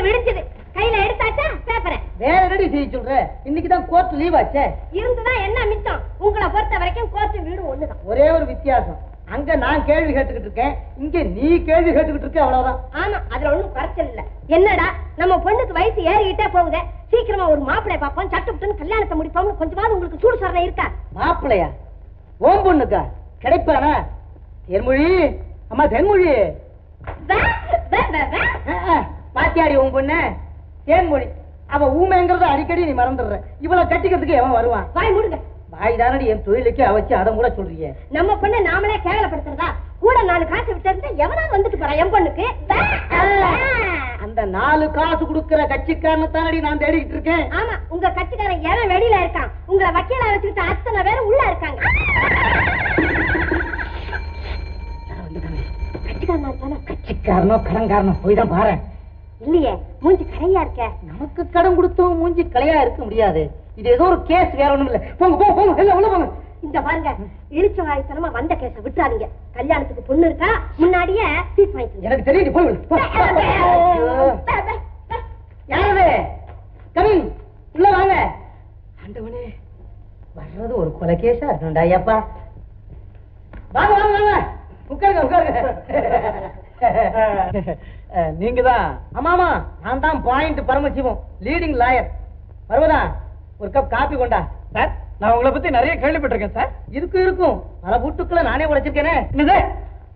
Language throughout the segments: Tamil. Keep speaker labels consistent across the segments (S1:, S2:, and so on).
S1: பொழுது விடிஞ்சது கையில எடுத்தாச்சா? பேப்பரை
S2: வேற என்னடி செய்ய சொல்ற? இன்னைக்கு தான் கோர்ட் லீவ் ஆச்சே.
S1: இருந்துதான் என்ன மிச்சம்? உங்களை பொறுத்த வரைக்கும் கோர்ட்டு வீடு ஒண்ணுதான்.
S2: ஒரே ஒரு வித்தியாசம். அங்க நான் கேள்வி கேட்டுக்கிட்டு இருக்கேன். இங்க நீ கேள்வி கேட்டுக்கிட்டு இருக்க அவ்வளவுதான்.
S1: ஆமா அதுல ஒண்ணும் குறைச்சல் இல்ல. என்னடா நம்ம பொண்ணுக்கு வயசு ஏறிக்கிட்டே போகுது. சீக்கிரமா ஒரு மாப்பிளைய பாப்போம் சட்டுப்புட்டுன்னு கல்யாணத்தை முடிப்போம்னு கொஞ்சமாவது உங்களுக்கு சூடு சொரணை இருக்கா?
S2: மாப்பிள்ளையா? ஓம் பொண்ணுக்கா? கிடைப்பானா? தென்மொழி? அம்மா தென்மொழி. பாத்தியாடி உன் பொண்ணு? தேன்மொழி அவ ஊமைங்கிறத அடிக்கடி நீ மறந்துடுற. இவள கட்டிக்கிறதுக்கு எவன் வருவான்?
S1: வாய் மூடுங்க.
S2: வாய் தானடி என் தொழிலுக்கு அவச்சு அதை கூட சொல்றீங்க
S1: நம்ம பொண்ணை நாமளே கேவலப்படுத்துறதா? கூட நாலு காசு விட்டு எவனாவது வந்துட்டு போறான் என் பொண்ணுக்கு.
S2: அந்த நாலு காசு கொடுக்கிற கட்சிக்காரனை தானடி நான் தேடிக்கிட்டு இருக்கேன்.
S1: ஆமா உங்க கட்சிக்காரன் எவன் வெளியில இருக்கான்? உங்களை வக்கீலா வச்சுக்கிட்டு அத்தனை பேரும் உள்ள இருக்காங்க. கட்சிக்காரனா?
S2: கட்சிக்காரனோ கடன்காரனோ போய் தான் பாரு
S1: இல்லையே மூஞ்சி கரையா இருக்க.
S2: நமக்கு கடன் கொடுத்தோம் மூஞ்சி கலையா இருக்க முடியாது. இது ஏதோ ஒரு கேஸ் வேற ஒண்ணும் இல்ல. போங்க போங்க போங்க எல்லாம் உள்ள போங்க.
S1: இந்த பாருங்க இழிச்ச வாய்த்தனமா வந்த கேஸ விட்டுறாதீங்க. கல்யாணத்துக்கு பொண்ணு இருக்கா முன்னாடியே ஃபீஸ் வாங்கிக்கோங்க
S2: எனக்கு தெரியுது போய். யாரது? கமிங் உள்ள வாங்க. ஆண்டவனே வர்றது ஒரு கொலை கேஸா இருக்கணும்டா ஐயப்பா. வாங்க வாங்க வாங்க. உட்காருங்க உட்காருங்க. நீங்க தான் ஆமா ஆமா. நான் தான் point Paramasivam leading lawyer Parvatha ஒரு கப் காபி கொண்டா. சார் நான் உங்களை பத்தி நிறைய கேள்விப்பட்டிருக்கேன் சார் இருக்கும் இருக்கும். பல பூட்டுக்களை நானே உடைச்சிருக்கேனே. என்னது?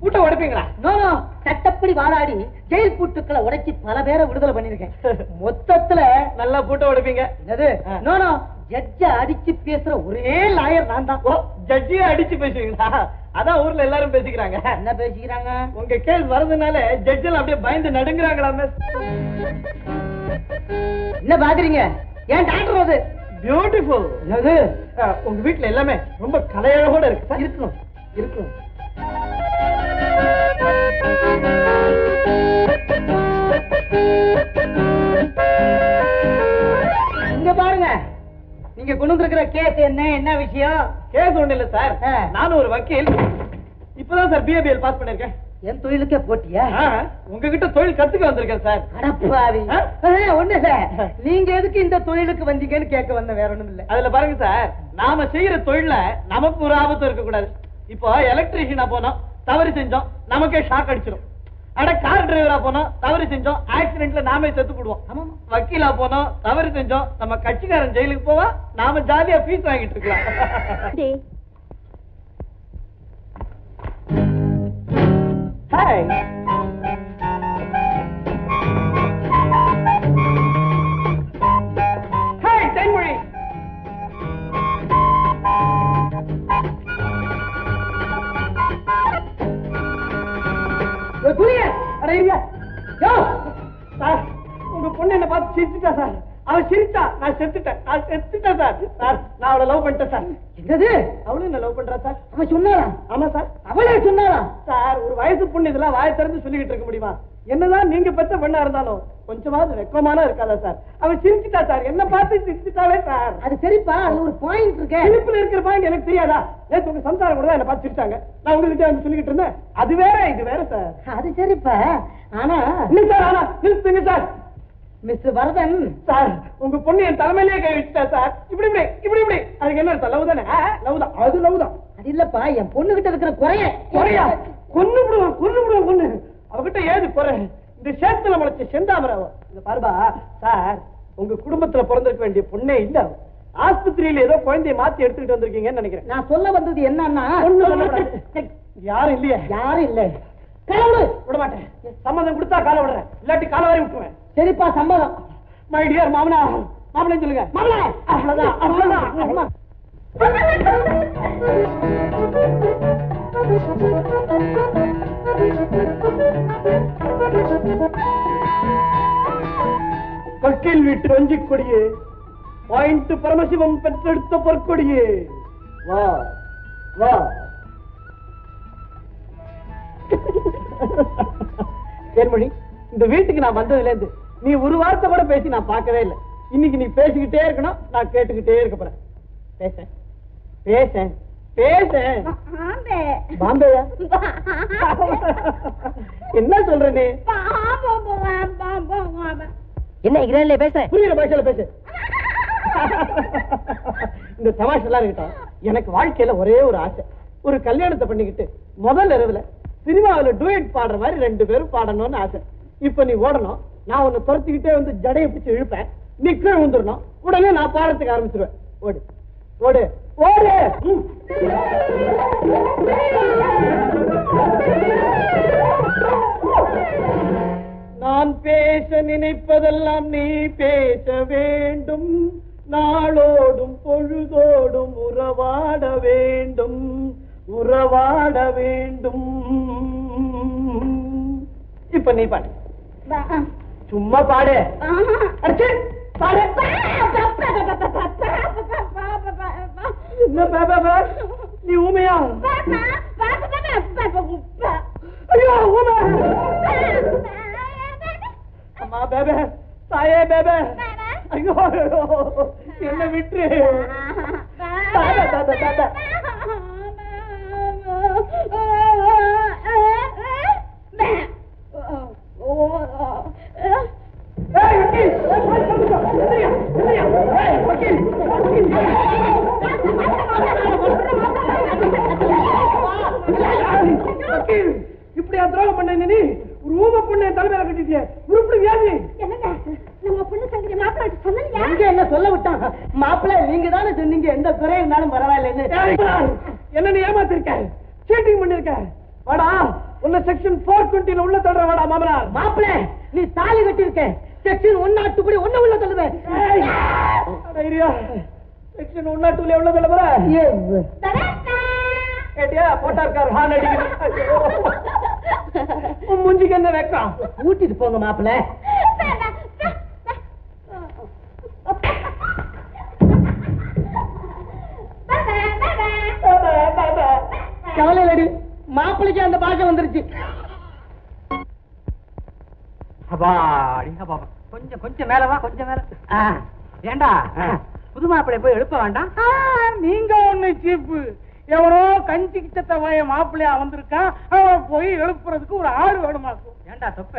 S2: பூட்டை உடைப்பீங்களா? நோ நோ சட்டப்படி வாதாடி ஜெயில் பூட்டுக்களை உடைச்சி பல பேரை விடுதலை பண்ணிருக்கேன் மொத்தத்துல நல்லா பூட்டை உடைப்பீங்க. என்னது? நோ நோ ஜட்ஜ அடிச்சு பேசுற ஒரே லாயர் நான் தான். ஜட்ஜியே அடிச்சு பேசுவீங்களா? அதான் ஊர்ல எல்லாரும் பேசிக்கிறாங்க. என்ன பேசிக்கிறாங்க? உங்க கேஸ் வரதுனால ஜட்ஜெல்லாம் அப்படியே பயந்து நடுங்குறாங்களா என்ன பாக்குறீங்க? ஏன் டாக்டர் அது? பியூட்டிஃபுல் உங்க வீட்ல எல்லாமே ரொம்ப கலையழகோட இருக்கு. இருக்கணும். இருக்கணும். நீங்க கொண்டு வந்திருக்கிற கேஸ் என்ன? என்ன விஷயம்? கேஸ் ஒண்ணு இல்ல சார் நானும் ஒரு வக்கீல். இப்பதான் சார் பிஏபிஎல் பாஸ் பண்ணிருக்கேன். என் தொழிலுக்கே போட்டியா? உங்ககிட்ட தொழில் கத்துக்க வந்திருக்கேன் சார் அடப்பாவி ஒண்ணு இல்ல. நீங்க எதுக்கு இந்த தொழிலுக்கு வந்தீங்கன்னு கேட்க வந்த வேற ஒண்ணும் இல்ல. அதுல பாருங்க சார் நாம செய்யற தொழில நமக்கு ஒரு ஆபத்து இருக்க கூடாது இப்போ எலக்ட்ரீஷியனா போனோம் தவறு செஞ்சோம் நமக்கே ஷாக் அடிச்சிடும் அட கார் டிரைவரா போனோம் தவறு செஞ்சோம் ஆக்சிடென்ட்ல நாமே செத்து போடுவோம். வக்கீலா போனோம் தவறு செஞ்சோம் நம்ம கட்சிக்காரன் ஜெயிலுக்கு போவா நாம ஜாலியா ஃபீஸ் வாங்கிட்டு இருக்கலாம். Hi செத்துட்டேன் sir. சார் நான் அவளை லவ் பண்ணிட்டேன் சார். என்னது? அவளும் என்ன லவ் பண்றா சார். அவ சொன்னாரா ஆமா சார். அவளே சொன்னாரா சார் ஒரு வயசு பொண்ணு இதெல்லாம் வாய திறந்து சொல்லிக்கிட்டு இருக்க முடியுமா? என்னதான் நீங்க பெத்த பெண்ணா இருந்தாலும் கொஞ்சமாவது வெக்கமானா இருக்காதா சார்? அவ சிரிச்சுட்டா சார். என்ன பார்த்து சிரிச்சுட்டாலே சார். அது சரிப்பா அது ஒரு பாயிண்ட் இருக்கு. சிரிப்புல இருக்கிற பாயிண்ட் எனக்கு தெரியாதா? உங்க சம்சாரம் கூட தான் என்ன பார்த்து சிரிச்சாங்க. நான் உங்ககிட்ட வந்து சொல்லிக்கிட்டு இருந்தேன். அது வேற இது வேற சார். அது சரிப்பா. ஆனா இல்ல சார் ஆனா நிறுத்துங்க சார். Mister Varadhan sir. உங்க பொண்ணு என் தலைமையிலே கை வச்சுட்டா சார். இப்படி இப்படி இப்படி இப்படி. அதுக்கு என்ன லவ் தானே லவ் தான். அது லவ் தான். அது இல்லப்பா என் பொண்ணு கிட்ட இருக்கிற குறைய. குறையா? கொன்னு விடுவோம் கொன்னு விடுவோம் கொன்னு. அவகிட்ட ஏது குறை? இந்த சேத்துல முளைச்ச செந்தாமரை அவ. இந்த பாருபா சார் உங்க குடும்பத்துல பிறந்திருக்க வேண்டிய பொண்ணே இல்ல. ஆஸ்பத்திரியில ஏதோ குழந்தைய மாத்தி எடுத்துக்கிட்டு வந்திருக்கீங்கன்னு நினைக்கிறேன். நான் சொல்ல வந்தது என்னன்னா யாரும் இல்லையா. யாரும் இல்ல. காலை விட மாட்டேன். சம்மதம் கொடுத்தா காலை விடுறேன். இல்லாட்டி காலை வரை விட்டுருவேன். சரிப்பா சம்மதம். மை டியர் மாமனா மாமனே சொல்லுங்க. மாமனா! அவ்வளவுதான் அவ்வளவுதான். வீட்டு வஞ்சி கொடியே பாயிண்ட் பரமசிவம் பெற்றெடுத்த பொற்கொடியே. வா வா. தேன்மொழி இந்த வீட்டுக்கு நான் வந்ததுல இருந்து நீ ஒரு வார்த்தை கூட பேசி நான் பார்க்கவே இல்லை. இன்னைக்கு நீ பேசிக்கிட்டே இருக்கணும் நான் கேட்டுக்கிட்டே இருக்க போறேன். பேச பேச பேச பாம்பேயா? என்ன சொல்ற நீ?
S3: என்ன இங்கிலாந்துல பேச.
S2: புரியுற பாஷையில பேசு. இந்த தமாஷெல்லாம் இருக்கட்டும் எனக்கு வாழ்க்கையில ஒரே ஒரு ஆசை. ஒரு கல்யாணத்தை பண்ணிக்கிட்டு முதல் இரவுல சினிமாவுல டூயட் பாடுற மாதிரி ரெண்டு பேரும் பாடணும்னு ஆசை. இப்ப நீ ஓடணும் நான் உன்னை துரத்திக்கிட்டே வந்து ஜடையை பிடிச்சு இழுப்பேன். நீ கீழே வந்துடணும். உடனே நான் பாடுறதுக்கு ஆரம்பிச்சிருவேன். ஓடு. ஓடு. ஓடு. நான் பேச நினைப்பதெல்லாம் நீ பேச வேண்டும். நாளோடும் பொழுதோடும் உறவாட வேண்டும். உறவாட வேண்டும். இப்ப நீ பாட்டு சும்மா பாடு அடிச்சு பாடு? நீ ஊமையா ஐயோ ஊமை அம்மா பேபே தாயே பேபே ஐயோ, என்ன விட்டு தாத்தா, தாத்தா, தாத்தா. ஏய், வக்கீல்! ஏய், போய் சொல்லுங்க. எந்திரியா, எந்திரியா. ஏய், வக்கீல், வக்கீல். வக்கீல், இப்படியா துரோகம் பண்ண நீ ஒரு ஊமை பொண்ணை தலைமையில கட்டிட்டியே. உருப்படி வியாதி.
S1: என்னங்க? நம்ம பொண்ணு சங்கரி மாப்பிள்ளை சொன்னீங்க
S2: எங்க என்ன சொல்ல விட்டான் மாப்பிள்ள நீங்க தானே சொன்னீங்க. எந்த குறை இருந்தாலும் பரவாயில்லைன்னு. என்ன நீ ஏமாத்திருக்க? சீட்டிங் பண்ணிருக்க? வாடா. உன்ன செக்ஷன் போர் டுவெண்ட்டில உள்ள தள்ளுற வாடா மாமனார். மாப்பிள்ள நீ தாலி கட்டிருக்க செக்ஷன் ஒன் நாட்டு படி ஒண்ணு உள்ள தள்ளுவேன். செக்ஷன் ஒன் நாட்டுல உள்ள தள்ளுவ? கேட்டியா? ஹான் அடிக்குது. உன் மூஞ்சிக்கு என்ன வைக்கம்? ஊட்டிட்டு போங்க மாப்பிள்ள. கவலையிலடி மாப்பிளைக்கு அந்த பாஷை வந்துருச்சு.
S3: கொஞ்சம் கொஞ்சம் மேல வா கொஞ்சம் மேல. ஏண்டா? புது மாப்பிள்ளை போய் எழுப்ப வேண்டாம்?
S2: நீங்க ஒண்ணு சீப்பு. எவனோ கஞ்சி கிச்சத்த வய மாப்பிள்ளையா வந்திருக்கான் அவன் போய் எழுப்புறதுக்கு ஒரு ஆள் வேணுமாக்கும்
S3: ஏண்டா தொப்ப?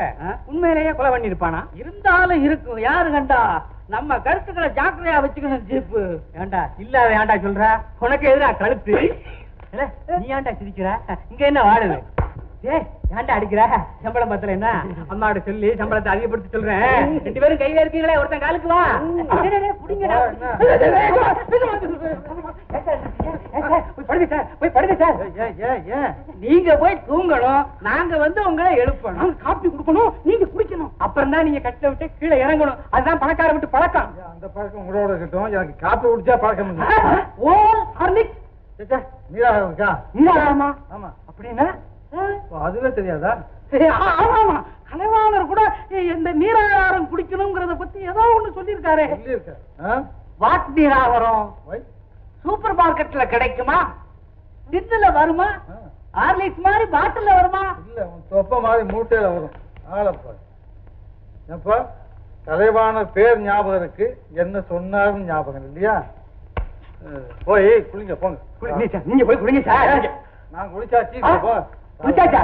S3: உண்மையிலேயே கொலை பண்ணிருப்பானா இருந்தாலும் இருக்கும். யாரு கண்டா? நம்ம கருத்துக்களை ஜாக்கிரதையா வச்சுக்கணும் ஜீப்பு. ஏண்டா இல்லாத ஏண்டா சொல்ற? உனக்கு எதிரா கழுத்து. நீ ஏன்டா சிரிக்கிற? இங்க என்ன வாடுது ஏய் ஏன்டா அடிக்கிற? சம்பளம் பத்தல என்ன? அம்மாவோட சொல்லி சம்பளத்தை அதிகப்படுத்தி சொல்றேன். ரெண்டு பேரும் கையில இருக்கீங்களே ஒருத்தன் காலுக்கு வா. டேய், டேய், டேய், புடிங்கடா. போய் படுங்க சார். போய் படுங்க சார். நீங்க போய் தூங்கணும். நாங்க வந்து உங்களை எழுப்பணும். காப்பி கொடுக்கணும். நீங்க குடிக்கணும். அப்புறம் தான் நீங்க கட்டில விட்டு கீழே இறங்கணும். அதுதான் பணக்கார விட்டு பழக்கம்.
S4: அந்த பழக்கம் உங்களோட இருக்கட்டும். எனக்கு காப்பி குடிச்சா பழக்கம்
S3: ஓ
S4: நீராகம் ஆமா.
S3: அப்படின்னா?
S4: அதுவே தெரியாதா?
S3: ஏய், ஆ- ஆமாமா. கலைவாணர் கூட இந்த நீராகாரம் குடிக்கணுங்கிறத பத்தி ஏதோ ஒண்ணு சொல்லியிருக்காரு? வாட் நீராகாரம். சூப்பர் மார்க்கெட்ல கிடைக்குமா? டின்னுல வருமா. ஹார்லிக்ஸ் மாதிரி பாட்டில்ல வருமா?
S4: இல்ல தொப்ப மாதிரி மூட்டையில வரும். ஆளப்பா எப்பா கலைவான பேர் ஞாபகம் இருக்கு. என்ன சொன்னாருன்னு ஞாபகம் இல்லையா? போய் குளிங்க போங்க.
S3: நீங்க போய் குடிங்க சார்.
S4: நான் குளிச்சாச்சு
S3: குளிச்சாச்சா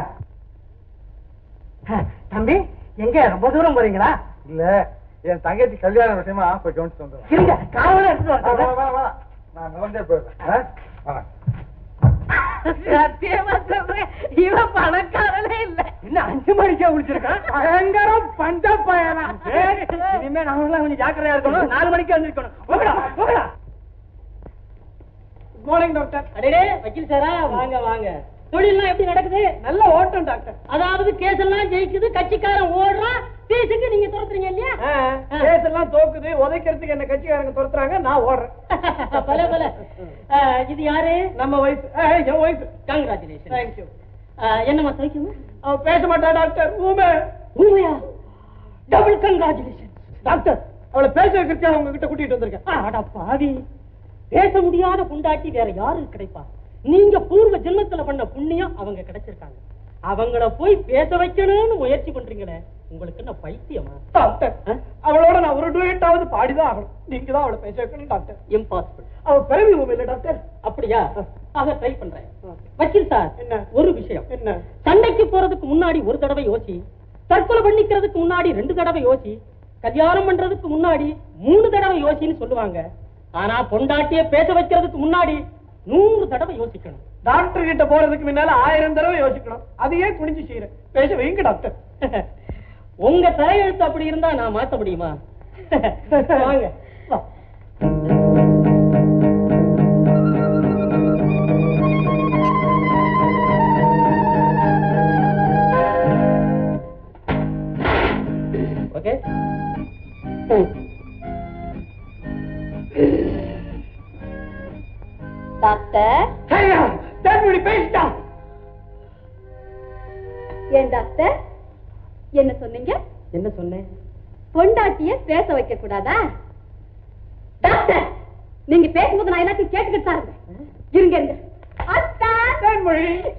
S3: தம்பி எங்க? ரொம்ப தூரம் போறீங்களா?
S4: இல்ல என் தங்கச்சி கல்யாண விஷயமா போய் கவனிச்சு வந்துடுறேன்.
S3: இருங்க காவல எடுத்துட்டு
S4: வா, வா,
S3: வரேன்
S4: வா, வா. நான் நடந்தே போயிடுறேன்.
S3: சத்தியமா சொல்றேன் இவன் பணக்காரனே இல்ல. என்ன அஞ்சு மணிக்கா குடிச்சிருக்கான் பயங்கரம் பஞ்ச பயனா இனிமே நாமெல்லாம் கொஞ்சம் ஜாக்கிரதையா இருக்கணும். நாலு மணிக்கு வந்திருக்கணும். போகடா போகடா
S2: குட் மார்னிங் டாக்டர்
S3: அடே வக்கீல் சாரா வாங்க வாங்க. தொழில்லாம் எப்படி நடக்குது?
S2: நல்ல ஓட்டம் டாக்டர்.
S3: அதாவது கேஸ் எல்லாம் ஜெயிக்குது கட்சிக்காரன் ஓடுறான் பேசுங்க நீங்க துரத்துறீங்க இல்லையா?
S2: கேஸ் எல்லாம் தோக்குது உதைக்கிறதுக்கு என்ன கட்சிக்காரங்க துரத்துறாங்க நான் ஓடுறேன்.
S3: பல பல. இது யாரு?
S2: நம்ம வயசு என் வயசு
S3: கங்க்ராச்சுலேஷன்
S2: தேங்க்யூ
S3: என்னம்மா சைக்கியமா?
S2: அவ பேச மாட்டா டாக்டர். ஊமை.
S3: உண்மையா டபுள் கங்க்ராச்சுலேஷன்
S2: டாக்டர் அவளை பேச வைக்கிறதுக்காக உங்ககிட்ட கூட்டிட்டு வந்திருக்கேன்.
S3: பாவி. பேச முடியாத புண்டாட்டி வேற யாரு கிடைப்பா? நீங்க பூர்வ ஜென்மத்துல பண்ண புண்ணியம் அவங்க கிடைச்சிருக்காங்க. அவங்கள போய் பேச வைக்கணும்னு முயற்சி பண்றீங்களே உங்களுக்கு என்ன பைத்தியமா?
S2: டாக்டர் அவளோட நான் ஒரு டூயட்டாவது பாடிதான் ஆகணும். நீங்க தான் அவளை பேச வைக்கணும் டாக்டர்.
S3: இம்பாசிபிள்
S2: அவ பிறவி இல்ல டாக்டர்.
S3: அப்படியா? ஆக ட்ரை பண்றேன். வக்கீல் சார்
S2: என்ன?
S3: ஒரு விஷயம்.
S2: என்ன?
S3: சண்டைக்கு போறதுக்கு முன்னாடி ஒரு தடவை யோசி தற்கொலை பண்ணிக்கிறதுக்கு முன்னாடி ரெண்டு தடவை யோசி
S2: கல்யாணம் பண்றதுக்கு முன்னாடி மூணு தடவை யோசின்னு சொல்லுவாங்க. ஆனா பொண்டாட்டிய பேச வைக்கிறதுக்கு முன்னாடி நூறு தடவை யோசிக்கணும். டாக்டர் கிட்ட போறதுக்கு முன்னால ஆயிரம் தடவை யோசிக்கணும். அதையே குனிஞ்சு செய்யறேன் பேச வைங்க டாக்டர் உங்க தலையெழுத்து அப்படி இருந்தா நான் மாத்த முடியுமா? வாங்க
S5: என்ன சொன்னீங்க?
S2: என்ன சொன்னேன்?
S5: பொண்டாட்டிய பேச வைக்க கூடாதா? டாக்டர் நீங்க பேசும்போது நான் எல்லாத்தையும் கேட்டுக்கிட்டு தான் இருந்தேன். இருங்க இருங்க.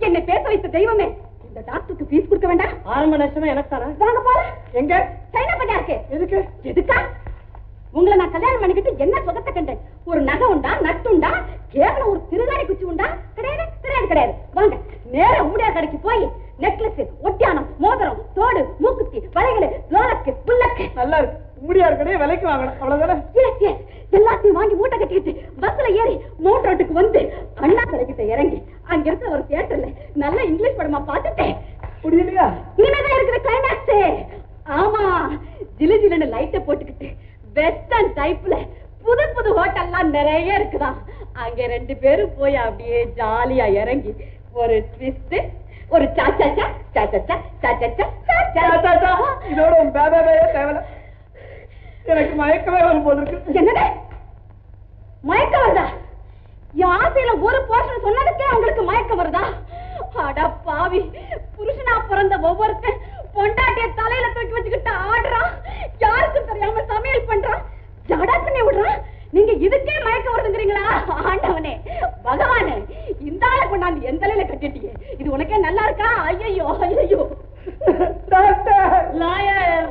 S5: என்னை பேச வைத்த தெய்வமே இந்த டாக்டருக்கு ஃபீஸ் கொடுக்க வேண்டாம்.
S2: ஆரம்ப நஷ்டமே எனக்கு தானே
S5: வாங்க பாரு
S2: எங்க?
S5: சைனா பண்ணா இருக்கு?
S2: எதுக்கு?
S5: எதுக்கா? உங்களை நான் கல்யாணம் பண்ணிக்கிட்டு என்ன சுகத்தை கண்டேன்? ஒரு நகை உண்டா நட்டு உண்டா? ஜிலு ஜிலுன்னு லைட்ட போட்டுக்கிட்டு வெஸ்டர்ன் டைப்ல புது புது ஹோட்டல்லாம் நிறைய இருக்குதாம் அங்க ரெண்டு பேரும் போய் அப்படியே ஜாலியா இறங்கி ஒரு ட்விஸ்ட் ஒரு சாச்சா சா சாச்சா சா சாச்சா சா
S2: சா, சா, சா. இதோட உன் பேபே பேயே தேவையில்ல. எனக்கு மயக்கமே வரும் போல இருக்கு.
S5: என்னது? மயக்கம் வருதா? என் ஆசையில ஒரு போர்ஷன் சொன்னதுக்கே உங்களுக்கு மயக்கம் வருதா? அட பாவி புருஷனா பிறந்த ஒவ்வொருத்தன் பொண்டாட்டிய தலையில தூக்கி வச்சுக்கிட்டு ஆடுறான். யாருக்கும் தெரியாம சமையல் பண்றான் ஜடா பண்ணி விடுறான் நீங்க இதுக்கே மயக்கம் வருதுங்கிறீங்களா? ஆண்டவனே பகவானே இந்த ஆளை கொண்டாந்து எந்த தலையில கட்டிட்டீங்க இது உனக்கே நல்லா இருக்கா? ஐயோ ஐயோ
S2: டாக்டர்!
S5: லாயர்!